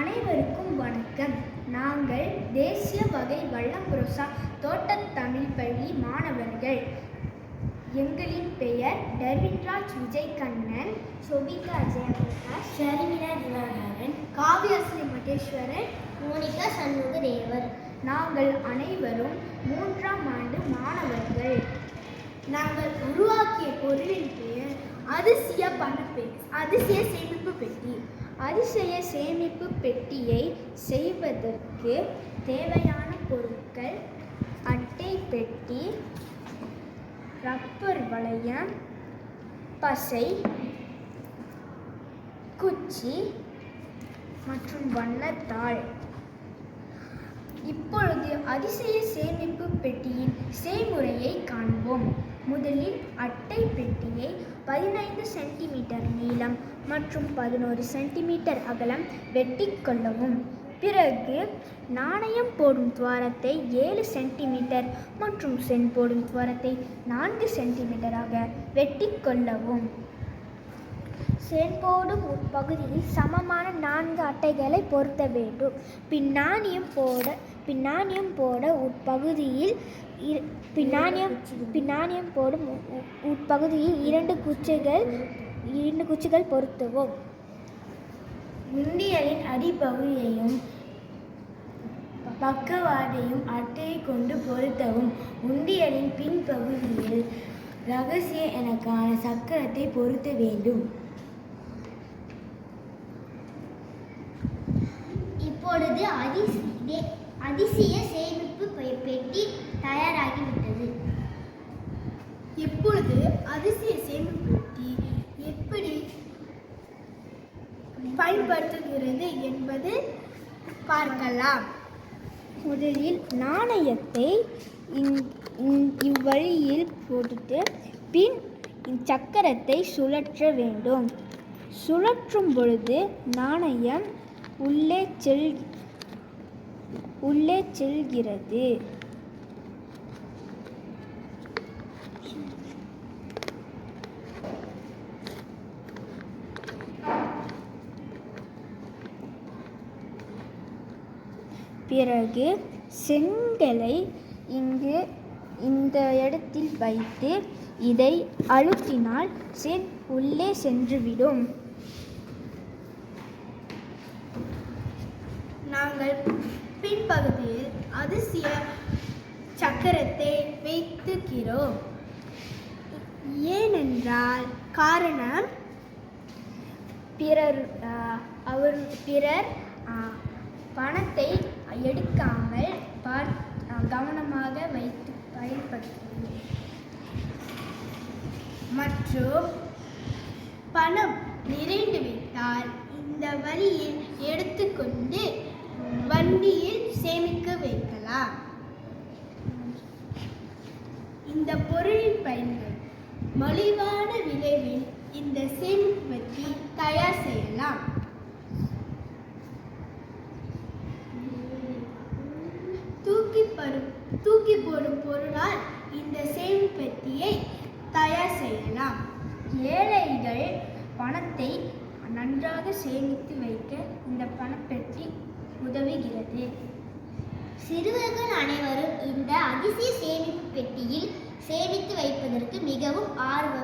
அனைவருக்கும் வணக்கம். நாங்கள் தேசிய வகை வல்லம்புரோசா தோட்டத் தமிழ் பள்ளி மாணவர்கள். எங்களின் பெயர் டர்வின்ராஜ் விஜயகண்ணன் சொபிகா ஜெயபிரகாஷ் ஷர்மிளா திவாகரன் காவியாசினி மகேஸ்வரன் மோனிகா சண்முகதேவர். நாங்கள் அனைவரும் மூன்றாம் ஆண்டு மாணவர்கள். நாங்கள் உருவாக்கிய பொருளின் பெயர் அதிசய பணப்பெட்டி அதிசய சேமிப்பு பெட்டி. அதிசய சேமிப்பு பெட்டியை செய்வதற்கு தேவையான பொருட்கள் அட்டை பெட்டி ரப்பர் வளையம் பசை குச்சி மற்றும் வண்ணத்தாள். இப்பொழுது அதிசய சேமிப்பு பெட்டியின் செய்முறையை காண்போம். முதலில் அட்டை பெட்டியை பதினைந்து சென்டிமீட்டர் நீளம் மற்றும் பதினோரு சென்டிமீட்டர் அகலம் வெட்டி கொள்ளவும். பிறகு நாணயம் போடும் துவாரத்தை ஏழு சென்டிமீட்டர் மற்றும் சென் போடும் துவாரத்தை நான்கு சென்டிமீட்டராக வெட்டி கொள்ளவும். சென்போடும் உட்பகுதியில் சமமான நான்கு அட்டைகளை பொருத்த வேண்டும். பின்னாணியம் போட பின்னாணியம் போட உட்பகுதியில் பின்னாணியம் பின்னாணியம் போடும் உ- உ- உட்பகுதியில் இரண்டு குச்சிகள் இரண்டு குச்சிகள் பொருத்துவோம். உண்டியலின் அடிப்பகுதியையும் பக்கவாட்டையும் அட்டையை கொண்டு பொருத்தவும். உண்டியலின் பின்பகுதியில் ரகசிய எனக்கான சக்கரத்தை பொருத்த வேண்டும். இப்பொழுது அதிசய அதிசய சேமிப்பு பெட்டி தயாராகிவிட்டது. இப்பொழுது அதிசய சேமிப்பு பெட்டி எப்படி பயன்படுத்துகிறது என்பது பார்க்கலாம். முதலில் நாணயத்தை இவ்வழியில் போட்டுட்டு பின் சக்கரத்தை சுழற்ற வேண்டும். சுழற்றும் பொழுது நாணயம் உள்ளே செல் உள்ளே செல்கிறது. பிறகு செங்கலை இங்கு இந்த இடத்தில் வைத்து இதை அழுத்தினால் சென் உள்ளே சென்றுவிடும். நாங்கள் பின்பகுதியில் அதிசய சக்கரத்தை வைத்துக்கிறோம் ஏனென்றால் காரணம் பிறர் அவர் பிறர் பணத்தை எடுக்காமல் பார் கவனமாக வைத்து பயன்படுத்துவது மற்றும் பணம் நிறைந்துவிட்டால் இந்த வழியில் எடுத்துக்கொண்டு வண்டியில் வைக்கலாம். இந்த பொருளின் பயன்கள் மலிவான விளைவில் இந்த சேமிப்பு தயார் செய்யலாம். தூக்கி பரும் தூக்கி போடும் பொருளால் இந்த சேமிப்பு தயார் செய்யலாம். ஏழைகள் பணத்தை நன்றாக சேமித்து வைக்க இந்த பணப்பெட்டி உதவுகிறது. சிறுவர்கள் அனைவரும் இந்த அதிசய சேமிப்பு பெட்டியில் சேமித்து வைப்பதற்கு மிகவும் ஆர்வம்